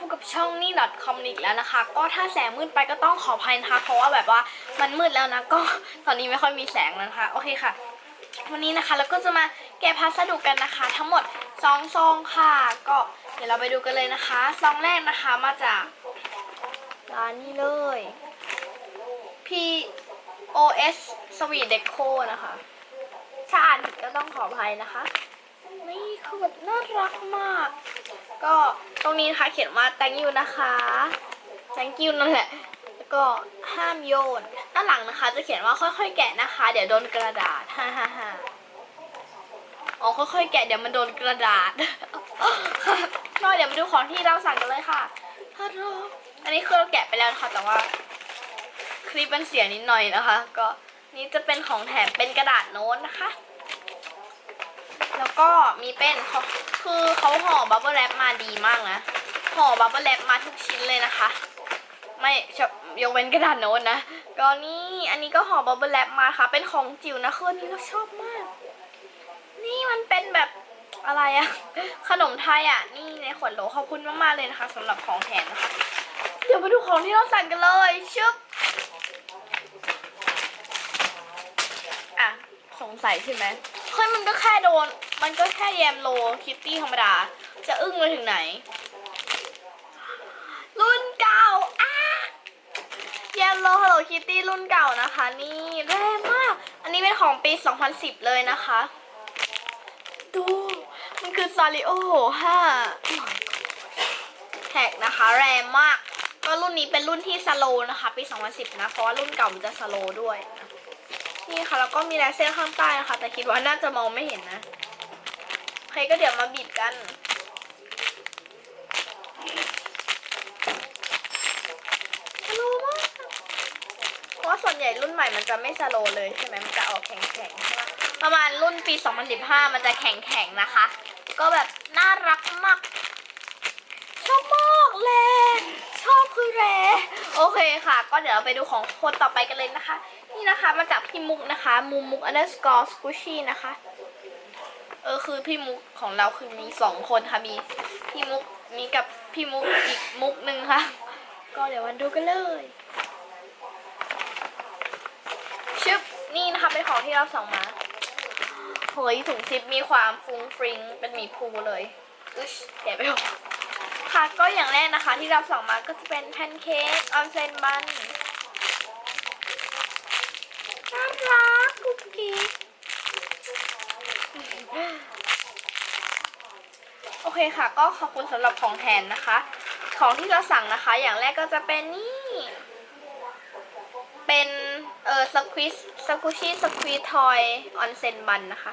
พบกับช่องนี่ .com อีกแล้วนะคะ ก็ถ้าแสงมืดไปก็ต้องขออภัยนะคะ เพราะว่าแบบว่ามันมืดแล้วนะ ก็ตอนนี้ไม่ค่อยมีแสงแล้วนะคะ โอเคค่ะ วันนี้นะคะเราก็จะมาแกะพัสดุกันนะคะ ทั้งหมดสองซองค่ะ ก็เดี๋ยวเราไปดูกันเลยนะคะ ซองแรกนะคะมาจากร้านนี้เลย P O S Sweet Deco นะคะ ถ้าอ่านผิดก็ต้องขออภัยนะคะ นี่คือแบบน่ารักมาก ก็ ตรงนี้นะคะเขียนว่า thank you นะคะ thank you นั่นแหละ แล้วก็ห้ามโยน ด้านหลังนะคะ จะเขียนว่าค่อยๆแกะนะคะ เดี๋ยวโดนกระดาษฮ่าฮ่าฮ่าอ๋อค่อยๆแกะเดี๋ยวมันโดนกระดาษก็เดี๋ยวมาดูของที่เราสั่งกันเลยค่ะฮัลโหลอันนี้คือเราแกะไปแล้วนะคะแต่ว่า คลิปมันเสียนิดหน่อยนะคะ ก็นี่จะเป็นของแถมเป็นกระดาษโน้ตนะคะ แล้วก็มีเป็นเขาคือเขาห่อบับเบิลแรปมาดีมากนะ ห่อบับเบิลแรปมาทุกชิ้นเลยนะคะ ไม่ยกเว้นกระดาษโน้ตนะ ก็นี่อันนี้ก็ห่อบับเบิลแรปมาค่ะ เป็นของจิ๋วนะคืออันนี้เราชอบมาก นี่มันเป็นแบบอะไรอะขนมไทยอะนี่ในขวดโหลขอบคุณมากๆเลยนะคะสำหรับของแถมนะคะ เดี๋ยวมาดูของที่เราสั่งกันเลยชึบอะสงสัยใช่ไหมเฮ้ยมันก็แค่โดน มันก็แค่แยมโลคิตตี้ธรรมดา จะอึ้งไปถึงไหน รุ่นเก่าอะแยมโลฮัลโหลคิตตี้รุ่นเก่านะคะ นี่แรงมาก อันนี้เป็นของปี 2010 เลยนะคะ ดู มันคือซาริโอ5แท็กนะคะ แรงมาก ก็รุ่นนี้เป็นรุ่นที่สโลนะคะ ปี 2010 นะ เพราะว่ารุ่นเก่ามันจะสโลด้วยนะนี่ค่ะแล้วก็มีลายเส้นข้างใต้นะคะ แต่คิดว่าน่าจะมองไม่เห็นนะ โอเคก็เดี๋ยวมาบิดกัน สโลมาก เพราะว่าส่วนใหญ่รุ่นใหม่มันจะไม่สโลเลยใช่ไหมมันจะออกแข็งๆใช่ไหมประมาณรุ่นปี 2015 มันจะแข็งๆนะคะ ก็แบบน่ารักมาก ชอบมากเลยชอบคือแรโอเคค่ะ ก็เดี๋ยวเราไปดูของคนต่อไปกันเลยนะคะ นี่นะคะมาจากพี่มุกนะคะมุมมุก underscore squishy นะคะ เออคือพี่มุกของเราคือมีสองคนค่ะมีพี่มุกมีกับพี่มุกอีกมุกหนึ่งค่ะ ก็เดี๋ยวมาดูกันเลยชึบนี่นะคะเป็นของที่เราสั่งมาเฮ้ยถุงซิปมีความฟุ้งฟริ้งเป็นหมีภูเลยอึชแกะไปหมดค่ะก็อย่างแรกนะคะที่เราสั่งมาก็จะเป็นแพนเค้กออนเซนบันน่ารักกโอ เคค่ะ ก็ขอบคุณสำหรับของแทนนะคะ ของที่เราสั่งนะคะ อย่างแรกก็จะเป็นนี่ เป็นเออสควิสสกุชี่สควีทอยออนเซนบันนะคะ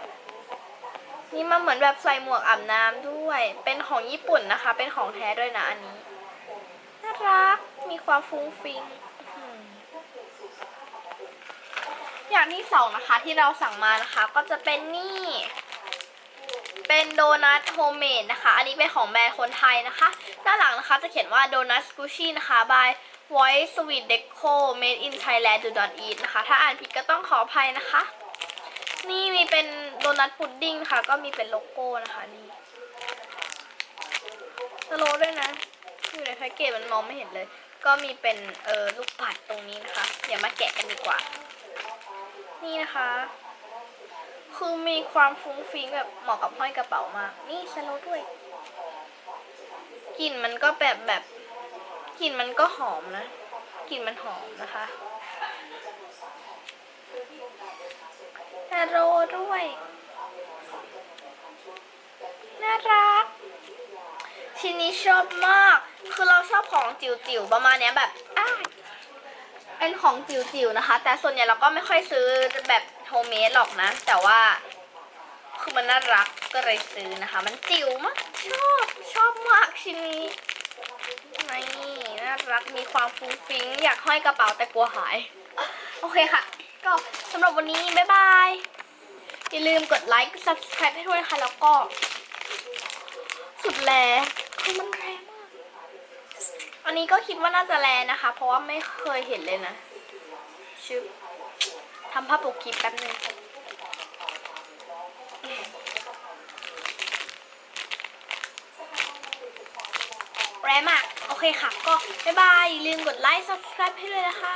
นี่มันเหมือนแบบใส่หมวกอาบน้ำด้วย เป็นของญี่ปุ่นนะคะ เป็นของแท้ด้วยนะอันนี้ น่ารัก มีความฟุ้งฟิงอื้อหืออย่างที่สองนะคะที่เราสั่งมานะคะ ก็จะเป็นนี่ เป็นโดนัทโฮมเมดนะคะ อันนี้เป็นของแบรนด์คนไทยนะคะ ด้านหลังนะคะจะเขียนว่าโดนัทกุชชี่นะคะ by Voice Sweet Deco Made in Thailand do not eat นะคะ ถ้าอ่านผิดก็ต้องขออภัยนะคะ นี่มีเป็นโดนัทพุดดิ้งค่ะ ก็มีเป็นโลโก้นะคะนี่สโลด้วยนะ อยู่ในแพ็กเกจมันมองไม่เห็นเลย ก็มีเป็นเออลูกปัดตรงนี้นะคะ เดี๋ยวมาแกะกันดีกว่า นี่นะคะ คือมีความฟุ้งฟิ้งแบบเหมาะกับห้อยกระเป๋ามาก นี่สโลว์ด้วย กลิ่นมันก็แบบแบบกลิ่นมันก็หอมนะ กลิ่นมันหอมนะคะฮาโรด้วย น่ารัก ชิ้นนี้ชอบมาก คือเราชอบของจิ๋วๆ ประมาณเนี้ยแบบอ้า เป็นของจิ๋วๆนะคะ แต่ส่วนใหญ่เราก็ไม่ค่อยซื้อแบบโฮมเมดหรอกนะ แต่ว่าคือมันน่ารักก็เลยซื้อนะคะ มันจิ๋วมากชอบชอบมากชิ้นนี้นี่น่ารักมีความฟุ้งฟิ้งอยากห้อยกระเป๋าแต่กลัวหาย โอเคค่ะ ก็สำหรับวันนี้ บ๊ายบาย อย่าลืมกดไลค์ subscribe ให้ด้วยนะคะ แล้วก็ สุดแลคือมันแร อันนี้ก็คิดว่าน่าจะแรงนะคะ เพราะว่าไม่เคยเห็นเลยนะชึบทำภาพปกคลิปแป๊บนึงแรแรงมากโอเคค่ะ ก็บ๊ายบาย ลืมกดไลค์ subscribe ให้ด้วยนะคะ